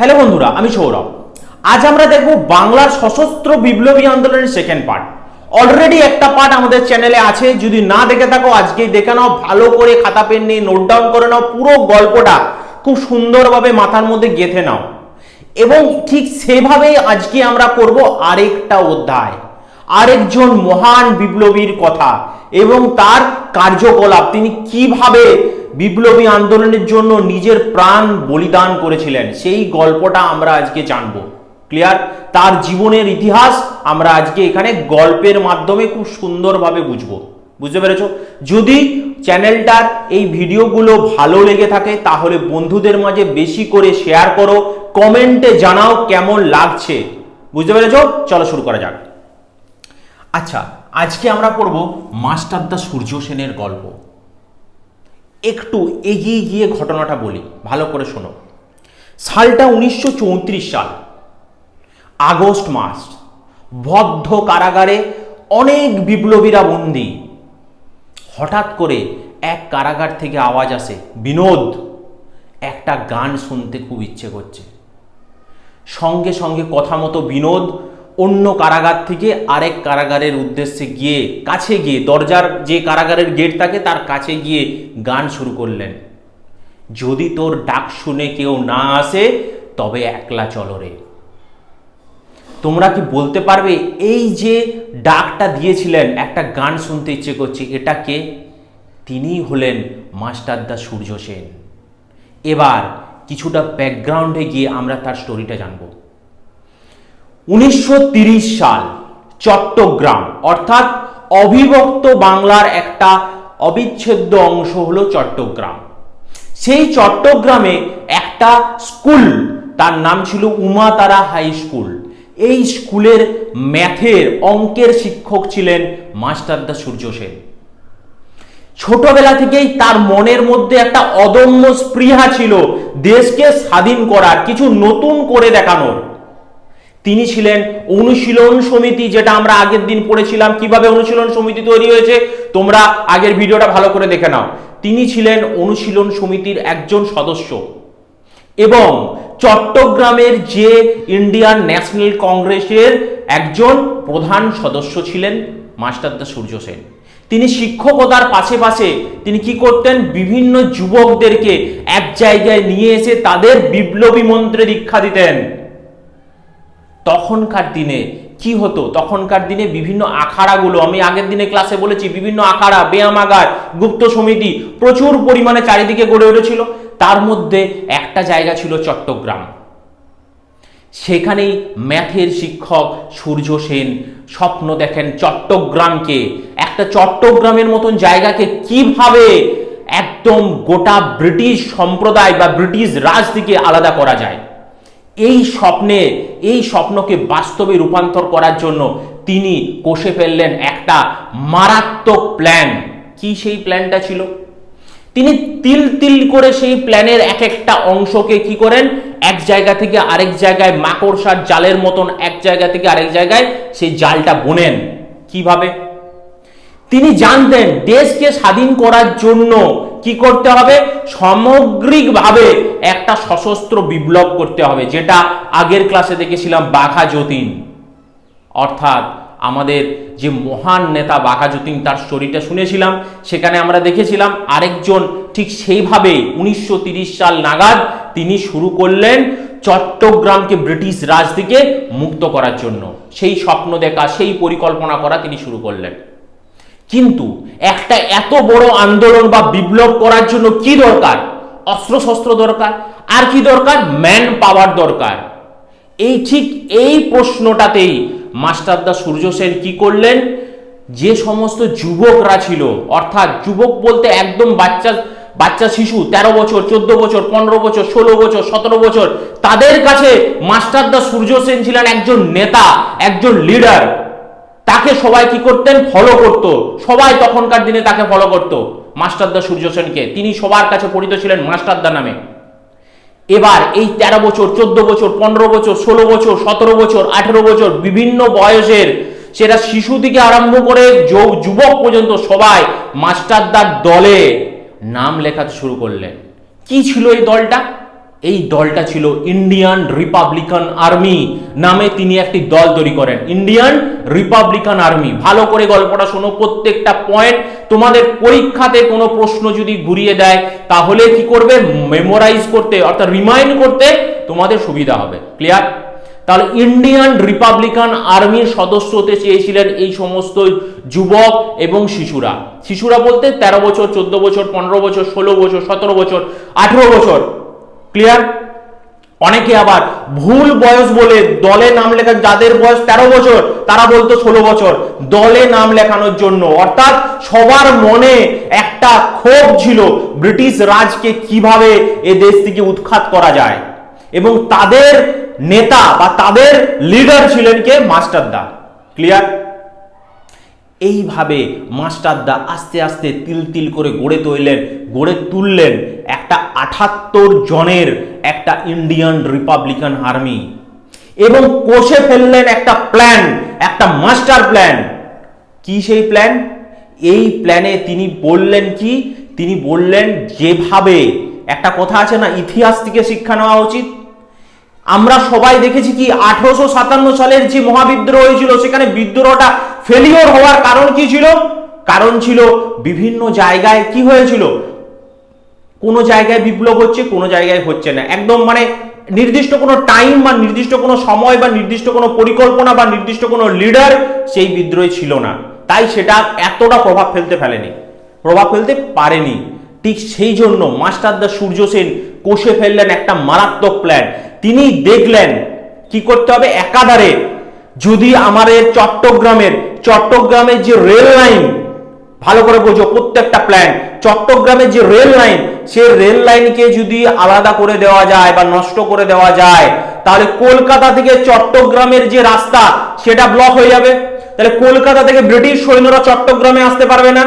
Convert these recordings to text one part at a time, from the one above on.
Hello বন্ধুরা, আমি সৌরভ। আজ আমরা দেখব বাংলার সশস্ত্র বিপ্লবী আন্দোলনের সেকেন্ড পার্ট অলরেডি একটা পার্ট আমাদের চ্যানেলে আছে, যদি না দেখে থাকো, আজকেই দেখে নাও, ভালো করে খাতা পেন নিয়ে নোট ডাউন করে নাও, পুরো গল্পটা খুব সুন্দরভাবে মাথার মধ্যে গেঁথে নাও। এবং ঠিক সেভাবেই আজকে আমরা করব আরেকটা অধ্যায়। আরেকজন মহান বিপ্লবীর কথা এবং তার কার্যকলাপ, তিনি কীভাবে বিপ্লবী আন্দোলনের জন্য নিজের প্রাণ বলিদান করেছিলেন। সেই গল্পটা আমরা আজকে জানব। ক্লিয়ার? তার জীবনের ইতিহাস আমরা আজকে এখানে গল্পের মাধ্যমে খুব সুন্দরভাবে বুঝব। বুঝতে পেরেছ? যদি চ্যানেলটার এই ভিডিওগুলো ভালো লেগে থাকে, তাহলে বন্ধুদের মাঝে বেশি করে শেয়ার করো, কমেন্টে জানাও কেমন লাগছে। বুঝতে পেরেছ? চলো শুরু করা যাক। আচ্ছা আজকে আমরা পড়ব মাস্টারদা সূর্য সেনের গল্প। একটু এগিয়ে গিয়ে ঘটনাটা বলি, ভালো করে শোনো। সালটা উনিশশো চৌত্রিশ সাল, আগস্ট মাস। বদ্ধ কারাগারে অনেক বিপ্লবীরা বন্দী। হঠাৎ করে এক কারাগার থেকে আওয়াজ আসে, বিনোদ, একটা গান শুনতে খুব ইচ্ছে করছে। সঙ্গে সঙ্গে কথা মতো বিনোদ অন্য কারাগার থেকে আরেক কারাগারের উদ্দেশ্যে গিয়ে, কাছে গিয়ে, দরজার যে কারাগারের গেট থাকে তার কাছে গিয়ে গান শুরু করলেন। যদি তোর ডাক শুনে কেউ না আসে, তবে একলা চলো রে। তোমরা কি বলতে পারবে, এই যে ডাকটা দিয়েছিলেন, একটা গান শুনতে ইচ্ছে করছে, এটা কে? তিনিই হলেন মাস্টারদা সূর্য সেন। এবার কিছুটা ব্যাকগ্রাউন্ডে গিয়ে আমরা তার স্টোরিটা জানব। উনিশশো সাল, চট্টগ্রাম। অর্থাৎ অবিভক্ত বাংলার একটা অবিচ্ছেদ্য অংশ হলো চট্টগ্রাম। সেই চট্টগ্রামে একটা স্কুল, তার নাম ছিল উমাতারা হাই স্কুল। এই স্কুলের ম্যাথের অঙ্কের শিক্ষক ছিলেন মাস্টারদা সূর্য সেন। ছোটবেলা থেকেই তার মনের মধ্যে একটা অদম্য স্পৃহা ছিল দেশকে স্বাধীন করার, কিছু নতুন করে দেখানোর। তিনি ছিলেন অনুশীলন সমিতি, যেটা আমরা আগের দিন পড়েছিলাম। কীভাবে অনুশীলন সমিতি তৈরি হয়েছে? তোমরা আগের ভিডিওটা ভালো করে দেখে নাও। তিনি ছিলেন অনুশীলন সমিতির একজন সদস্য। এবং চট্টগ্রামের যে ইন্ডিয়ান ন্যাশনাল কংগ্রেসের একজন প্রধান সদস্য ছিলেন মাস্টারদা সূর্য সেন। তিনি শিক্ষকতার পাশে পাশে তিনি কি করতেন? বিভিন্ন যুবকদেরকে এক জায়গায় নিয়ে এসে তাদের বিপ্লবী মন্ত্রে দীক্ষা দিতেন। তখনকার দিনে কি হতো? তখনকার দিনে বিভিন্ন আখাড়াগুলো, আমি আগের দিনে ক্লাসে বলেছি, বিভিন্ন আখাড়া ব্যায়ামাগার গুপ্ত সমিতি প্রচুর পরিমাণে চারিদিকে গড়ে উঠেছিল। তার মধ্যে একটা জায়গা ছিল চট্টগ্রাম। সেখানেই ম্যাথের শিক্ষক সূর্য সেন স্বপ্ন দেখেন চট্টগ্রামকে। একটা চট্টগ্রামের মতন জায়গাকে কীভাবে একদম গোটা ব্রিটিশ সম্প্রদায় বা ব্রিটিশ রাজ থেকে আলাদা করা যায়? এই স্বপ্নে, এই স্বপ্নকে বাস্তবে রূপান্তর করার জন্য তিনি কষে ফেললেন একটা মারাত্মক প্ল্যান কি সেই প্ল্যানটা ছিল? তিনি তিল তিল করে সেই প্ল্যানের এক একটা অংশকে কি করেন? এক জায়গা থেকে আরেক জায়গায় মাকড়সার জালের মতন এক জায়গা থেকে আরেক জায়গায় সেই জালটা বোনেন। কীভাবে? তিনি জানতেন দেশকে স্বাধীন করার জন্য কি করতে হবে? সামগ্রিকভাবে একটা সশস্ত্র বিপ্লব করতে হবে, যেটা আগের ক্লাসে দেখেছিলাম বাঘা যতীন। অর্থাৎ আমাদের যে মহান নেতা বাঘা যতীন, তার স্টোরিটা শুনেছিলাম, সেখানে আমরা দেখেছিলাম আরেকজন ঠিক সেইভাবেই উনিশশো সাল নাগাদ তিনি শুরু করলেন চট্টগ্রামকে ব্রিটিশ রাজ থেকে মুক্ত করার জন্য। সেই স্বপ্ন দেখা, সেই পরিকল্পনা করা তিনি শুরু করলেন। কিন্তু একটা এত বড় আন্দোলন বা বিপ্লব করার জন্য কি দরকার? অস্ত্রশস্ত্র দরকার। আর কি দরকার? ম্যান পাওয়ার দরকার। এই ঠিক এই প্রশ্নটাতেই মাস্টারদা সূর্য সেন কি করলেন? যে সমস্ত যুবকরা ছিল, অর্থাৎ যুবক বলতে একদম বাচ্চা বাচ্চা শিশু ১৩ বছর, চোদ্দ বছর, পনেরো বছর, ষোলো বছর, সতেরো বছর, তাদের কাছে মাস্টারদা সূর্য সেন ছিলেন একজন নেতা, একজন লিডার তাকে সবাই কি করতেন? ফলো করত। সবাই তখনকার দিনে তাকে ফলো করত। মাস্টারদা সূর্য সেনকে। তিনি সবার কাছে পরিচিত ছিলেন মাস্টারদা নামে। এবার এই ১৩ বছর, চোদ্দ বছর, পনেরো বছর, ষোলো বছর, সতেরো বছর, আঠেরো বছর বিভিন্ন বয়সের সেটা শিশু থেকে আরম্ভ করে যুবক পর্যন্ত সবাই মাস্টারদার দলে নাম লেখাতে শুরু করলেন। কি ছিল এই দলটা? এই দলটা ছিল ইন্ডিয়ান রিপাবলিকান আর্মি নামে তিনি একটি দল তৈরি করেন। ইন্ডিয়ান রিপাবলিকান আর্মি ভালো করে গল্পটা শোনো, প্রত্যেকটা পয়েন্ট তোমাদের পরীক্ষাতে কোনো প্রশ্ন যদি ঘুরিয়ে দেয়, তাহলে কি করবে? মেমোরাইজ করতে, অর্থাৎ রিমাইন্ড করতে তোমাদের সুবিধা হবে। ক্লিয়ার তাহলে ইন্ডিয়ান রিপাবলিকান আর্মির সদস্য হতে চেয়েছিলেন এই সমস্ত যুবক এবং শিশুরা। শিশুরা বলতে তেরো বছর, চোদ্দ বছর, পনেরো বছর, ষোলো বছর, সতেরো বছর, আঠেরো বছর। ক্লিয়ার অনেকে আবার ভুল বয়স বলে দলে নাম লেখা, যাদের বয়স তেরো বছর, তারা বলতো ষোলো বছর, দলে নাম লেখানোর জন্য। অর্থাৎ সবার মনে একটা ক্ষোভ ছিল, ব্রিটিশ রাজকে কীভাবে এ দেশ থেকে উৎখাত করা যায়। এবং তাদের নেতা বা তাদের লিডার ছিলেন কে? মাস্টারদা। ক্লিয়ার এইভাবে মাস্টারদা আস্তে আস্তে তিল তিল করে গড়ে তুললেন গড়ে তুললেন একটা আঠাত্তর জনের একটা ইন্ডিয়ান রিপাবলিকান আর্মি। এবং কষে ফেললেন একটা প্ল্যান, একটা মাস্টার প্ল্যান। কি সেই প্ল্যান? এই প্ল্যানে তিনি বললেন কি? তিনি বললেন, যেভাবে একটা কথা আছে না, ইতিহাস থেকে শিক্ষা নেওয়া উচিত। আমরা সবাই দেখেছি কি, আঠারোশো সাতান্ন সালের যে মহাবিদ্রোহ হয়েছিল, সেখানে বিদ্রোহটা ফেলিওর হওয়ার কারণ কি ছিল? কারণ ছিল বিভিন্ন জায়গায় কি হয়েছিল? কোনো জায়গায় বিপ্লব হচ্ছে, কোনো জায়গায় হচ্ছে না। একদম মানে নির্দিষ্ট কোনো টাইম বা নির্দিষ্ট কোনো সময় বা নির্দিষ্ট কোনো পরিকল্পনা বা নির্দিষ্ট কোনো লিডার সেই বিদ্রোহে ছিল না। তাই সেটা এতটা প্রভাব ফেলতে ফেলেনি। প্রভাব ফেলতে পারেনি। ঠিক সেই জন্য মাস্টারদা সূর্য সেন কষে ফেললেন একটা মারাত্মক প্ল্যান তিনি দেখলেন কি করতে হবে? একাধারে যদি আমাদের চট্টগ্রামের চট্টগ্রামের যে রেল লাইন ভালো করে বোঝো প্রত্যেকটা প্ল্যান চট্টগ্রামের যে রেল লাইন সে রেল লাইনকে যদি আলাদা করে দেওয়া যায় বা নষ্ট করে দেওয়া যায়, তাহলে কলকাতা থেকে চট্টগ্রামের যে রাস্তা, সেটা ব্লক হয়ে যাবে। তাহলে কলকাতা থেকে ব্রিটিশ সৈন্যরা চট্টগ্রামে আসতে পারবে না।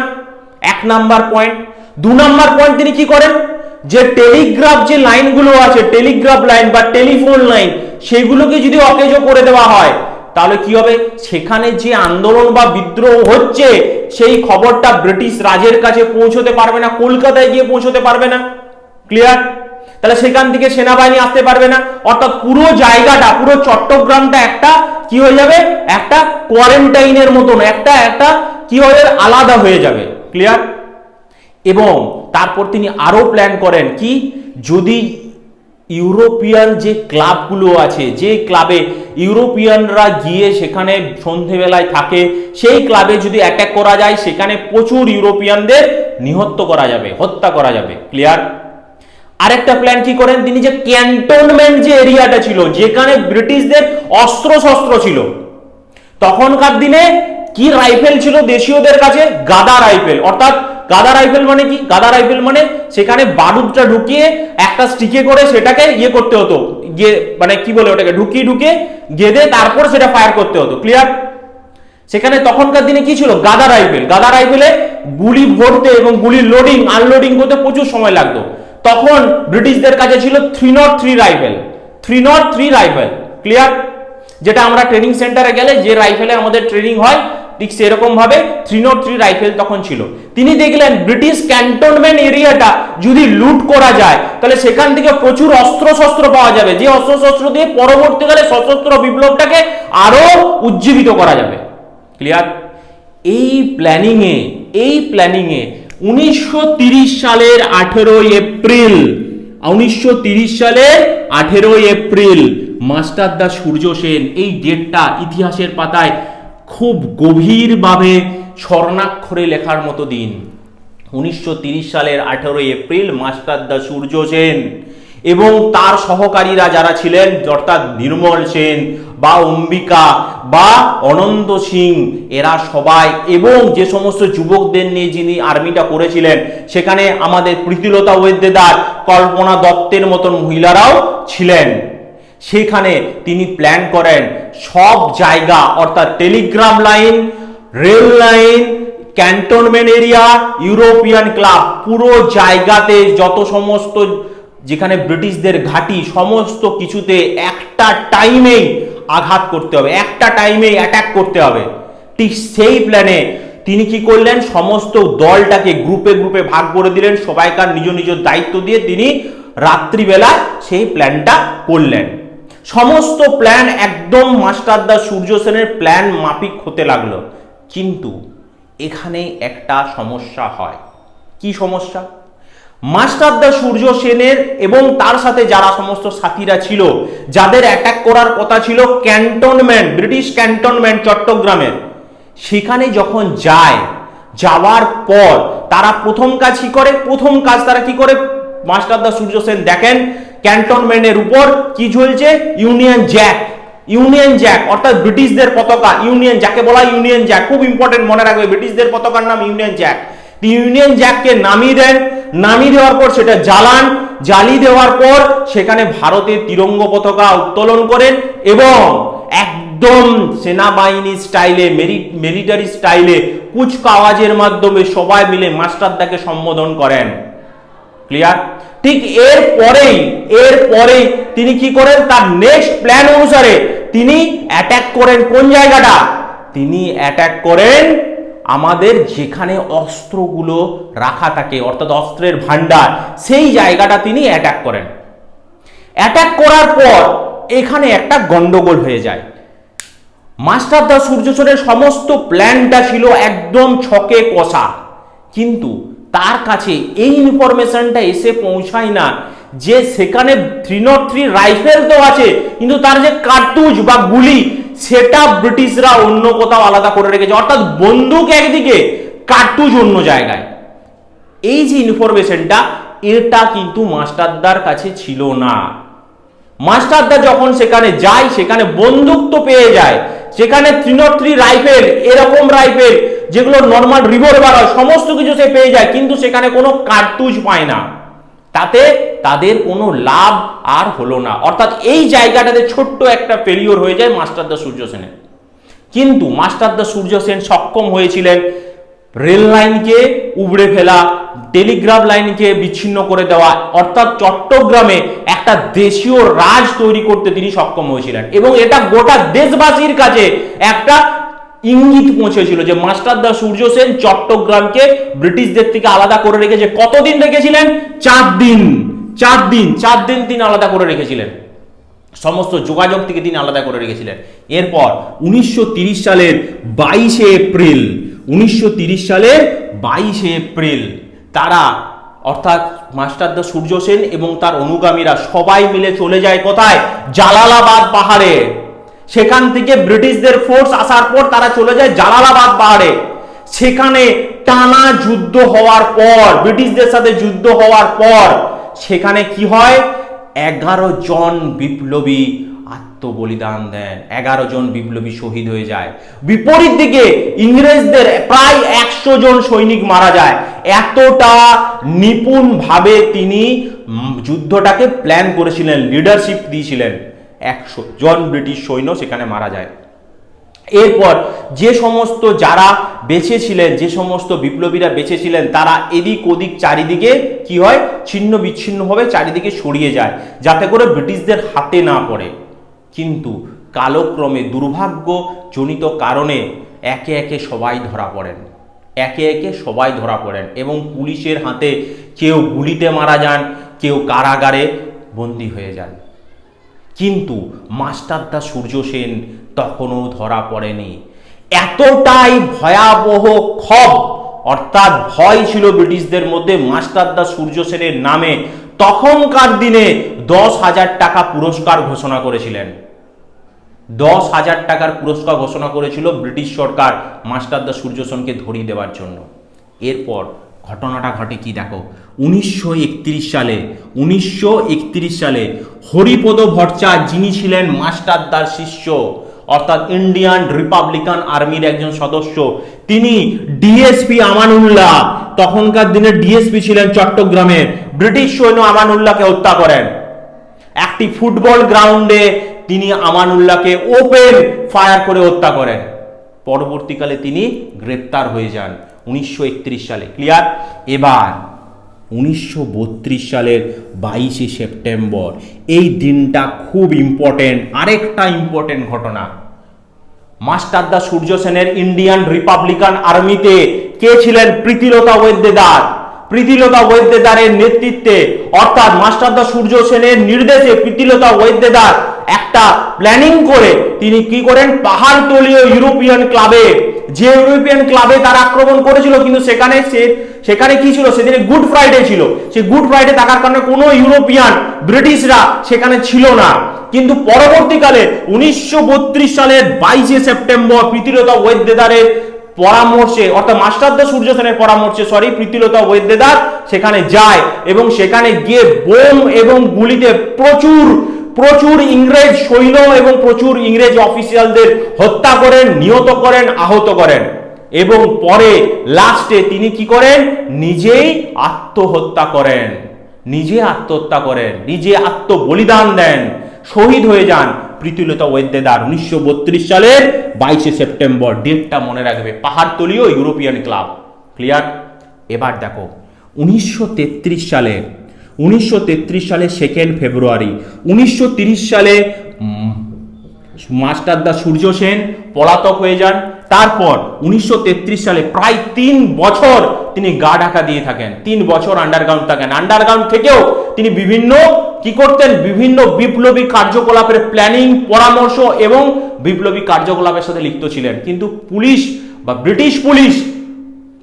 এক নাম্বার পয়েন্ট দু নাম্বার পয়েন্ট তিনি কি করেন? যে টেলিগ্রাফ যে লাইনগুলো আছে টেলিগ্রাফ লাইন বা টেলিফোন লাইন সেগুলোকে যদি অকেজো করে দেওয়া হয় তাহলে কি হবে? সেখানে যে আন্দোলন বা বিদ্রোহ হচ্ছে, সেই খবরটা ব্রিটিশ রাজের কাছে পৌঁছতে পারবে না, কলকাতায় গিয়ে পৌঁছতে পারবে না। ক্লিয়ার তাহলে সেখান থেকে সেনাবাহিনী আসতে পারবে না। অর্থাৎ পুরো জায়গাটা, পুরো চট্টগ্রামটা একটা কি হয়ে যাবে? একটা কোয়ারেন্টাইনের মতন, একটা একটা কি হয়ে আলাদা হয়ে যাবে। ক্লিয়ার এবং তারপর তিনি আরও প্ল্যান করেন কি? যদি ইউরোপিয়ান যে ক্লাবগুলো আছে, যে ক্লাবে ইউরোপিয়ানরা গিয়ে সেখানে সন্ধেবেলায় থাকে, সেই ক্লাবে যদি অ্যাটাক করা যায়, সেখানে প্রচুর ইউরোপিয়ানদের নিহত করা যাবে, হত্যা করা যাবে। ক্লিয়ার আরেকটা প্ল্যান কি করেন? তিনি যে ক্যান্টনমেন্ট যে এরিয়াটা ছিল, যেখানে ব্রিটিশদের অস্ত্র শস্ত্র ছিল, তখনকার দিনে কি রাইফেল ছিল দেশীয়দের কাছে? গাদা রাইফেল। অর্থাৎ গাদা রাইফেল মানে কি? গাদা রাইফেল মানে সেখানে বারুদটা ঢুকিয়ে একটা স্টিকে করে সেটাকে ইয়ে করতে হতো। গিয়ে মানে কি বলে ওটাকে? ঢুকিয়ে ঢুকে গেদে তারপর সেটা ফায়ার করতে হতো। ক্লিয়ার সেখানে তখনকার দিনে কি ছিল? গাদা রাইফেল। গাদা রাইফেলে গুলি ভরতে এবং গুলি লোডিং আনলোডিং করতে প্রচুর সময় লাগতো। তখন ব্রিটিশদের কাছে ছিল three nought three rifle. Three nought three rifle. Clear যেটা আমরা ট্রেনিং সেন্টারে গেলে যে রাইফেলে আমাদের ট্রেনিং হয় ঠিক সেরকম ভাবে থ্রি নট থ্রি রাইফেল তখন ছিল। তিনি দেখলেন ব্রিটিশ ক্যান্টনমেন্ট এরিয়াটা যদি লুট করা যায়, তাহলে সেখান থেকে প্রচুর অস্ত্র শস্ত্র পাওয়া যাবে। যে অস্ত্র শস্ত্র দিয়ে পরবর্তীকালে সশস্ত্র বিপ্লবটাকে আরও উজ্জীবিত করা যাবে। ক্লিয়ার এই প্ল্যানিংয়ে এই প্ল্যানিংয়ে উনিশশো সালের আঠেরোই এপ্রিল, উনিশশো সালের আঠেরোই এপ্রিল মাস্টারদা সূর্য সেন এই ডেটটা ইতিহাসের পাতায় খুব গভীরভাবে স্বর্ণাক্ষরে লেখার মতো দিন। উনিশশো সালের আঠেরোই এপ্রিল মাস্টার দা সূর্য সেন এবং তার সহকারীরা যারা ছিলেন, অর্থাৎ নির্মল সেন বা অম্বিকা বা অনন্ত সিং, এরা সবাই এবং যে সমস্ত যুবকদের নিয়ে যিনি আর্মিটা করেছিলেন, সেখানে আমাদের প্রীতিলতা ওয়েদ্দেদার কল্পনা দত্তের মতন মহিলারাও ছিলেন। সেখানে তিনি প্ল্যান করেন সব জায়গা, অর্থাৎ telegram line rail line cantonment area European club পুরো জায়গাতে যত সমস্ত যেখানে ব্রিটিশদের ঘাঁটি, সমস্ত কিছুতে একটা টাইমেই আঘাত করতে হবে, একটা টাইমেই অ্যাটাক করতে হবে। ঠিক সেই প্ল্যানে তিনি কি করলেন? সমস্ত দলটাকে গ্রুপে গ্রুপে ভাগ করে দিলেন, সবাইকার নিজ নিজ দায়িত্ব দিয়ে তিনি রাত্রিবেলা সেই প্ল্যানটা করলেন। সমস্ত প্ল্যান একদম মাস্টারদা সূর্য সেনের প্ল্যান মাফিক হতে লাগল। কিন্তু এখানে একটা সমস্যা হয়। কি সমস্যা? মাস্টারদা সূর্য সেনের এবং তার সাথে যারা সমস্ত সাথীরা ছিল, যাদের অ্যাটাক করার কথা ছিল ক্যান্টনমেন্ট, ব্রিটিশ ক্যান্টনমেন্ট, চট্টগ্রামের। সেখানে যখন যায়, যাওয়ার পর তারা প্রথম কাজ কি করে? প্রথম কাজ তারা কি করে? মাস্টারদা সূর্য সেন দেখেন ক্যান্টনমেন্টের উপর কি ঝুলছে? Union Jack. ইউনিয়ন জ্যাক, অর্থাৎ ব্রিটিশদের পতাকা। ইউনিয়ন যাকে বলা ইউনিয়ন জ্যাক। খুব ইম্পর্টেন্ট মনে রাখবে, ব্রিটিশদের পতাকার নাম ইউনিয়ন জ্যাক। ইউনিয়ন জ্যাককে নামিয়ে দেন। নামিয়ে দেওয়ার পর সেটা জ্বালান। জ্বালিয়ে দেওয়ার পর সেখানে ভারতের তিরঙ্গ পতাকা উত্তোলন করেন এবং একদম সেনাবাহিনী স্টাইলে মিলিটারি স্টাইলে কুচকাওয়াজের মাধ্যমে সবাই মিলে মাস্টারদাকে সম্বোধন করেন। ক্লিয়ার ঠিক এর পরেই এর পরেই তিনি কি করেন? তার নেক্সট প্ল্যান অনুসারে তিনি অ্যাটাক করেন কোন জায়গাটা? তিনি অ্যাটাক করেন আমাদের যেখানে অস্ত্রগুলো রাখা থাকে, অর্থাৎ অস্ত্রের ভান্ডার সেই জায়গাটা তিনি অ্যাটাক করেন। অ্যাটাক করার পর এখানে একটা গন্ডগোল হয়ে যায়। মাস্টার দা সমস্ত প্ল্যানটা ছিল একদম ছকে কষা। কিন্তু তার কাছে এই ইনফরমেশনটা এসে পৌঁছায় না। যে সেখানে থ্রি নট থ্রি রাইফেল তো আছে, কিন্তু তার যে কার্তুজ বা গুলি, সেটা ব্রিটিশরা অন্য কোথাও আলাদা করে রেখেছে। অর্থাৎ বন্দুক একদিকে, কার্তুজ অন্য জায়গায়। এই যে ইনফরমেশনটা এটা কিন্তু মাস্টারদার কাছে ছিল না। মাস্টারদা যখন সেখানে যায়, সেখানে বন্দুক তো পেয়ে যায়। সেখানে থ্রি নট থ্রি রাইফেল এরকম রাইফেল যেগুলো নর্মাল রিভলভার হয়, সমস্ত কিছু সে পেয়ে যায়, কিন্তু সেখানে কোনো কার্তুজ পায় না। তাতে তাদের কোনো লাভ আর হলো না। অর্থাৎ এই জায়গাটাতে ছোট্ট একটা ফেলিওর হয়ে যায় মাস্টারদা সূর্য সেনের। কিন্তু মাস্টারদা সূর্য সেন সক্ষম হয়েছিলেন রেল লাইনকে উবড়ে ফেলা, টেলিগ্রাফ লাইনকে বিচ্ছিন্ন করে দেওয়া, অর্থাৎ চট্টগ্রামে একটা দেশীয় রাজ তৈরি করতে তিনি সক্ষম হয়েছিলেন। এবং এটা গোটা দেশবাসীর কাছে একটা ইঙ্গিত পৌঁছেছিল যে মাস্টারদা সূর্য সেন চট্টগ্রামকে ব্রিটিশদের থেকে আলাদা করে রেখেছে। কতদিন রেখেছিলেন? চার দিন। চার দিন। চার দিন তিনি আলাদা করে রেখেছিলেন। সমস্ত যোগাযোগ থেকে তিনি আলাদা করে রেখেছিলেন। এরপর উনিশশো সালের বাইশে এপ্রিল, উনিশশো সালের বাইশে এপ্রিল তারা অর্থাৎ মাস্টারদা সূর্য সেন এবং তার অনুগামীরা সবাই মিলে চলে যায় কোথায়? জালালাবাদ পাহাড়ে। সেখান থেকে ব্রিটিশদের ফোর্স আসার পর তারা চলে যায় জালালাবাদ পাহাড়ে। সেখানে টানা যুদ্ধ হওয়ার পর, ব্রিটিশদের সাথে যুদ্ধ হওয়ার পর, সেখানে কি হয়? এগারো জন বিপ্লবী আত্মবলিদান দেন। এগারো জন বিপ্লবী শহীদ হয়ে যায়। বিপরীত দিকে ইংরেজদের প্রায় একশো জন সৈনিক মারা যায়। এতটা নিপুণ ভাবে তিনি যুদ্ধটাকে প্ল্যান করেছিলেন লিডারশিপ দিয়েছিলেন। একশো জন ব্রিটিশ সৈন্য সেখানে মারা যায়। এরপর যে সমস্ত যারা বেঁচে ছিলেন যে সমস্ত বিপ্লবীরা বেঁচে ছিলেন তারা এদিক ওদিক চারিদিকে কি হয়? ছিন্ন বিচ্ছিন্নভাবে চারিদিকে সরিয়ে যায়, যাতে করে ব্রিটিশদের হাতে না পড়ে। কিন্তু কালক্রমে দুর্ভাগ্যজনিত কারণে একে একে সবাই ধরা পড়েন। একে একে সবাই ধরা পড়েন এবং পুলিশের হাতে কেউ গুলিতে মারা যান, কেউ কারাগারে বন্দী হয়ে যান। কিন্তু মাস্টারদা সূর্য সেন তখনও ধরা পড়েনি। এতটাই ভয়াবহ ক্ষোভ, অর্থাৎ ভয় ছিল ব্রিটিশদের মধ্যে মাস্টারদা সূর্য সেনের নামে। তখনকার দিনে দশ হাজার টাকা পুরস্কার ঘোষণা করেছিলেন। দশ হাজার টাকার পুরস্কার ঘোষণা করেছিল ব্রিটিশ সরকার মাস্টারদা সূর্য সেনকে ধরিয়ে দেওয়ার জন্য। এরপর ঘটনাটা ঘটে কি দেখো? উনিশশো একত্রিশ সালে, উনিশশো একত্রিশ সালে হরিপদ ভট্টাচার্য যিনি ছিলেন মাস্টারদার শিষ্য, অর্থাৎ ইন্ডিয়ান রিপাবলিকান আর্মির একজন সদস্য, তিনি ডিএসপি আমানুল্লাহ, তখনকার দিনে ডিএসপি ছিলেন চট্টগ্রামের ব্রিটিশ সৈন্য আমানুল্লাহকে হত্যা করেন। একটি ফুটবল গ্রাউন্ডে তিনি আমানুল্লাহকে ওপেন ফায়ার করে হত্যা করেন। পরবর্তীকালে তিনি গ্রেপ্তার হয়ে যান। উনিশশো একত্রিশ সালে ক্লিয়ার এবার উনিশশো বত্রিশ সালের বাইশে সেপ্টেম্বর, এই দিনটা খুব ইম্পর্টেন্ট আরেকটা ইম্পর্টেন্ট ঘটনা। মাস্টারদা সূর্য সেনের ইন্ডিয়ান রিপাবলিকান আর্মিতে কে ছিলেন? প্রীতিলতা ওয়েদ্দেদার। প্রীতিলতা ওয়েদ্দেদারের নেতৃত্বে, অর্থাৎ মাস্টারদা সূর্য সেনের নির্দেশে প্রীতিলতা ওয়েদ্দেদার একটা প্ল্যানিং করে, তিনি কি করেন? পাহাড়তলীয় ইউরোপিয়ান ক্লাবে যে ইউরোপিয়ান ক্লাবে তার আক্রমণ করেছিল, কিন্তু সেখানে সে, সেখানে কি ছিল? সেদিনে গুড ফ্রাইডে ছিল। সেই গুড ফ্রাইডে থাকার কারণে কোনো ইউরোপিয়ান ব্রিটিশরা সেখানে ছিল না। কিন্তু পরবর্তীকালে উনিশশো বত্রিশ সালের বাইশে সেপ্টেম্বর প্রীতিলতা ওয়েদ্দেদারের পরামর্শে, অর্থাৎ মাস্টারদা সূর্য সেনের পরামর্শে সরি প্রীতিলতা ওয়েদ্দেদার সেখানে যায় এবং সেখানে গিয়ে বোম এবং গুলিতে প্রচুর প্রচুর ইংরেজ সৈন্য এবং প্রচুর ইংরেজ অফিসিয়ালদের হত্যা করেন, নিহত করেন, আহত করেন। এবং পরে লাস্টে তিনি কি করেন? নিজেই আত্মহত্যা করেন। নিজে আত্মহত্যা করেন, নিজে আত্মবলিদান দেন। শহীদ হয়ে যান প্রীতিলতা ওয়েদ্দেদার উনিশশো বত্রিশ সালের বাইশে সেপ্টেম্বর। ডেটটা মনে রাখবে, পাহাড়তলীয় ইউরোপিয়ান ক্লাব। ক্লিয়ার? এবার দেখো, উনিশশো তেত্রিশ সালে উনিশশো তেত্রিশ সালে সেকেন্ড ফেব্রুয়ারি উনিশশো সালে মাস্টারদা সূর্য সেন পলাতক হয়ে যান। তারপর উনিশশো তেত্রিশ সালে প্রায় তিন বছর তিনি গা ঢাকা দিয়ে থাকেন। তিন বছর আন্ডারগ্রাউন্ড থাকেন। আন্ডারগ্রাউন্ড থেকেও তিনি বিভিন্ন কি করতেন? বিভিন্ন বিপ্লবী কার্যকলাপের প্ল্যানিং পরামর্শ এবং বিপ্লবী কার্যকলাপের সাথে লিপ্ত ছিলেন। কিন্তু পুলিশ বা ব্রিটিশ পুলিশ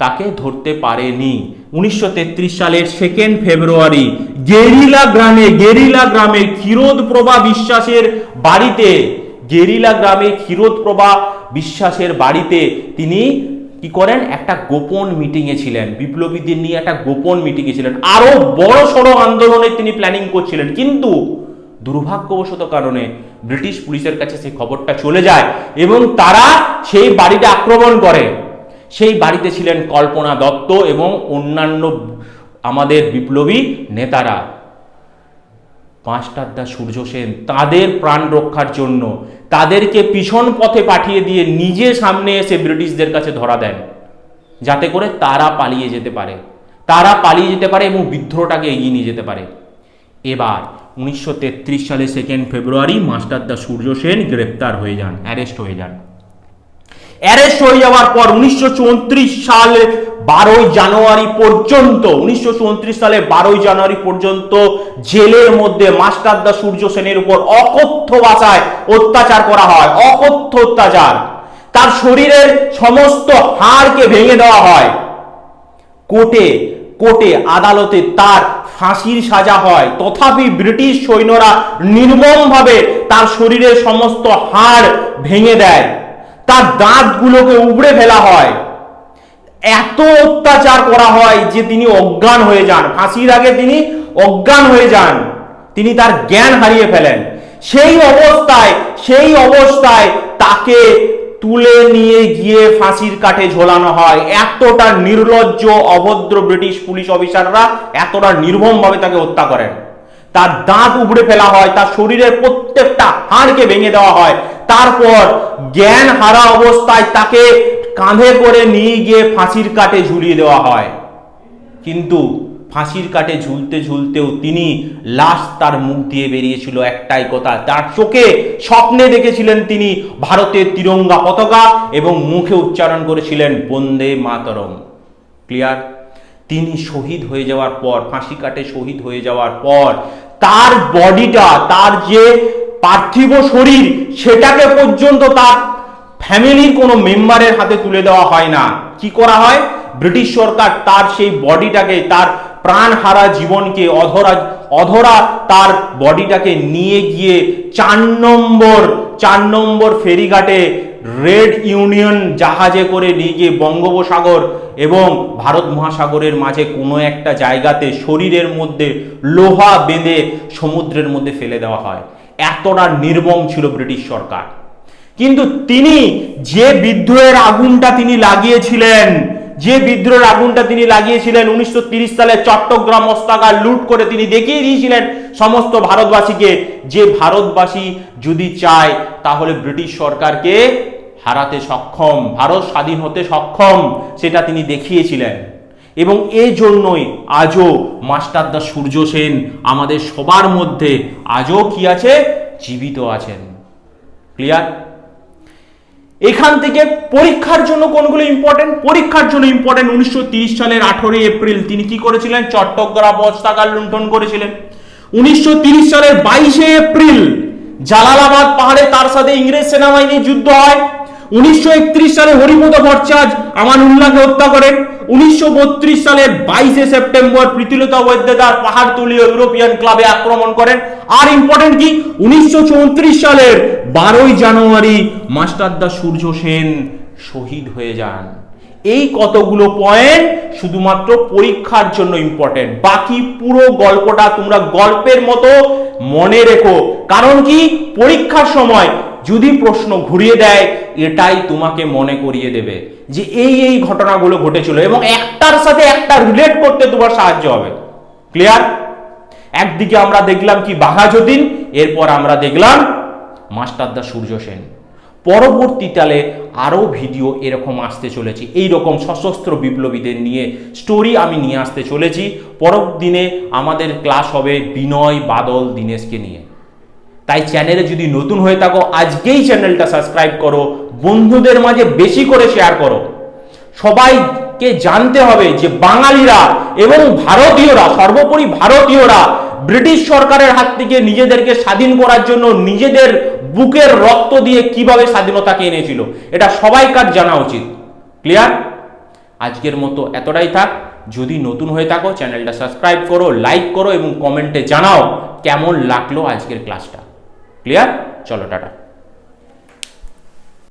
তাকে ধরতে পারেনি। উনিশশো তেত্রিশ সালের সেকেন্ড ফেব্রুয়ারি গেরিলা গ্রামে গেরিলা গ্রামে ক্ষীরোদ প্রভা বিশ্বাসের বাড়িতে, গেরিলা গ্রামে ক্ষীরোদ প্রভা বিশ্বাসের বাড়িতে তিনি কি করেন? একটা গোপন মিটিংয়ে ছিলেন। বিপ্লবীদের নিয়ে একটা গোপন মিটিংয়ে ছিলেন। আরও বড় সড়ো আন্দোলনের তিনি প্ল্যানিং করছিলেন। কিন্তু দুর্ভাগ্যবশত কারণে ব্রিটিশ পুলিশের কাছে সেই খবরটা চলে যায় এবং তারা সেই বাড়িটা আক্রমণ করে। সেই বাড়িতে ছিলেন কল্পনা দত্ত এবং অন্যান্য আমাদের বিপ্লবী নেতারা। পাঁচটাদ্দা সূর্য সেন, তাদের প্রাণ রক্ষার জন্য, তাদেরকে পিছন পথে পাঠিয়ে দিয়ে নিজে সামনে এসে ব্রিটিশদের কাছে ধরা দেন। যাতে করে তারা পালিয়ে যেতে পারে। তারা পালিয়ে যেতে পারে এবং বিদ্রোহটাকে এগিয়ে নিয়ে যেতে পারে। এবার, উনিশশো সালে সেকেন্ড ফেব্রুয়ারি মাস্টারদা সূর্য সেন গ্রেপ্তার হয়ে যান অ্যারেস্ট হয়ে যান। অ্যারেস্ট হয়ে যাওয়ার পর উনিশশো চৌত্রিশ সালে বারোই জানুয়ারি পর্যন্ত, উনিশশো চৌত্রিশ সালে বারোই জানুয়ারি পর্যন্ত জেলের মধ্যে মাস্টারদা সূর্য সেনের উপর অকথ্য ভাষায় অত্যাচার করা হয়, অকথ্য অত্যাচার। তার শরীরের সমস্ত হাড়কে ভেঙে দেওয়া হয়। কোর্টে কোর্টে আদালতে তার ফাঁসির সাজা হয়। তথাপি ব্রিটিশ সৈন্যরা নির্মমভাবে তার শরীরের সমস্ত হাড় ভেঙে দেয়। তার দাঁতগুলোকে উবড়ে ফেলা হয়। এত অত্যাচার করা হয় যে তিনি অজ্ঞান হয়ে যান। ফাঁসির আগে তিনি অজ্ঞান হয়ে যান। তিনি তার জ্ঞান হারিয়ে ফেলেন। সেই অবস্থায় সেই অবস্থায় তাকে তুলে নিয়ে গিয়ে ফাঁসির কাঠে ঝোলানো হয়। এতটা নির্লজ্জ, অভদ্র ব্রিটিশ পুলিশ অফিসাররা এতটা নির্মমভাবে তাকে হত্যা করেন। তার দাঁত উবড়ে ফেলা হয়, তার শরীরের প্রত্যেকটা হাড়কে ভেঙে দেওয়া হয়। তারপর জ্ঞান হারা অবস্থায় তাকে কাঁধে করে নিয়ে গিয়ে ফাঁসির কাঠে ঝুলিয়ে দেওয়া হয়। কিন্তু ফাঁসির কাঠে ঝুলতে ঝুলতেও তিনি লাশ তার মুখ দিয়ে বেরিয়েছিল, একটাই কথা, তার চোখে স্বপ্নে দেখেছিলেন তিনি ভারতের তিরঙ্গা পতাকা এবং মুখে উচ্চারণ করেছিলেন, বন্দে মাতরম। ক্লিয়ার তিনি শহীদ হয়ে যাওয়ার পর, ফাঁসি কাটে শহীদ হয়ে যাওয়ার পর, তার বডিটা, তার যে পার্থিব শরীর, সেটাকে পর্যন্ত তার ফ্যামিলির কোনো মেম্বারের হাতে তুলে দেওয়া হয় না। কি করা হয়? ব্রিটিশ সরকার তার সেই বডিটাকে, তার প্রাণ হারা জীবনকে অধরা অধরা তার বডিটাকে নিয়ে গিয়ে চার নম্বর চার নম্বর ফেরিঘাটে রেড ইউনিয়ন জাহাজে করে নিয়ে গিয়ে বঙ্গোপসাগর এবং ভারত মহাসাগরের মাঝে কোনো একটা জায়গাতে শরীরের মধ্যে লোহা বেঁধে সমুদ্রের মধ্যে ফেলে দেওয়া হয়। এতটা নির্মম ছিল ব্রিটিশ সরকার। কিন্তু তিনি যে বিদ্রোহের আগুনটা তিনি লাগিয়েছিলেন যে বিদ্রোহের আগুনটা তিনি লাগিয়েছিলেন উনিশশো সালে চট্টগ্রাম মস্তাকার লুট করে তিনি দেখিয়ে দিয়েছিলেন সমস্ত ভারতবাসীকে। যে ভারতবাসী যদি চায়, তাহলে ব্রিটিশ সরকারকে হারাতে সক্ষম, ভারত স্বাধীন হতে সক্ষম, সেটা তিনি দেখিয়েছিলেন। এবং এই জন্যই আজও মাস্টারদা সূর্য সেন আমাদের সবার মধ্যে আজও কি আছে? জীবিত আছেন। ক্লিয়ার? এখান থেকে পরীক্ষার জন্য কোনগুলো ইম্পর্টেন্ট পরীক্ষার জন্য ইম্পর্টেন্ট উনিশশো সালের আঠেরোই এপ্রিল। তিনি কি করেছিলেন? চট্টগ্রাম অস্তাকার লুণ্ঠন করেছিলেন। উনিশশো সালের বাইশে এপ্রিল জালালাবাদ পাহাড়ে তার সাথে ইংরেজ সেনাবাহিনীর যুদ্ধ হয়। উনিশশো একত্রিশ সালে হরিপদ ভট্টাচার্য আমানুল্লাহকে হত্যা করেন। উনিশশো সালের বাইশে সেপ্টেম্বর প্রীতিলতা ওয়েদ্দেদার পাহাড়তলীয় ইউরোপিয়ান ক্লাবে আক্রমণ করেন। আর ইম্পর্টেন্ট কি? উনিশশো সালের বারোই জানুয়ারি মাস্টারদা সূর্য সেন শহীদ হয়ে যান। এই কতগুলো পয়েন্ট শুধুমাত্র পরীক্ষার জন্য ইম্পর্টেন্ট বাকি পুরো গল্পটা তোমরা গল্পের মতো মনে রেখো। কারণ কি? পরীক্ষার সময় যদি প্রশ্ন ঘুরিয়ে দেয়, এটাই তোমাকে মনে করিয়ে দেবে যে এই এই ঘটনাগুলো ঘটেছিল এবং একটার সাথে একটা রিলেট করতে তোমার সাহায্য হবে। ক্লিয়ার একদিকে আমরা দেখলাম কি বাঘাযতীন এরপর আমরা দেখলাম মাস্টারদা সূর্য সেন। পরবর্তীকালে আরও ভিডিও এরকম আসতে চলেছি। এই রকম সশস্ত্র বিপ্লবীদের নিয়ে স্টোরি আমি নিয়ে আসতে চলেছি। পরের দিনে আমাদের ক্লাস হবে বিনয় বাদল দীনেশকে নিয়ে। তাই চ্যানেলে যদি নতুন হয়ে থাকো, আজকেই চ্যানেলটা সাবস্ক্রাইব করো, বন্ধুদের মাঝে বেশি করে শেয়ার করো। সবাইকে জানতে হবে যে বাঙালিরা এবং ভারতীয়রা, সর্বোপরি ভারতীয়রা, ব্রিটিশ সরকারের হাত থেকে নিজেদেরকে স্বাধীন করার জন্য নিজেদের বুকের রক্ত দিয়ে কীভাবে স্বাধীনতাকে এনেছিল, এটা সবাইকার জানা উচিত। ক্লিয়ার আজকের মতো এতটাই থাক। যদি নতুন হয়ে থাকো চ্যানেলটা সাবস্ক্রাইব করো লাইক করো এবং কমেন্টে জানাও কেমন লাগল আজকের ক্লাসটা ক্লিয়ার চলো টাটা।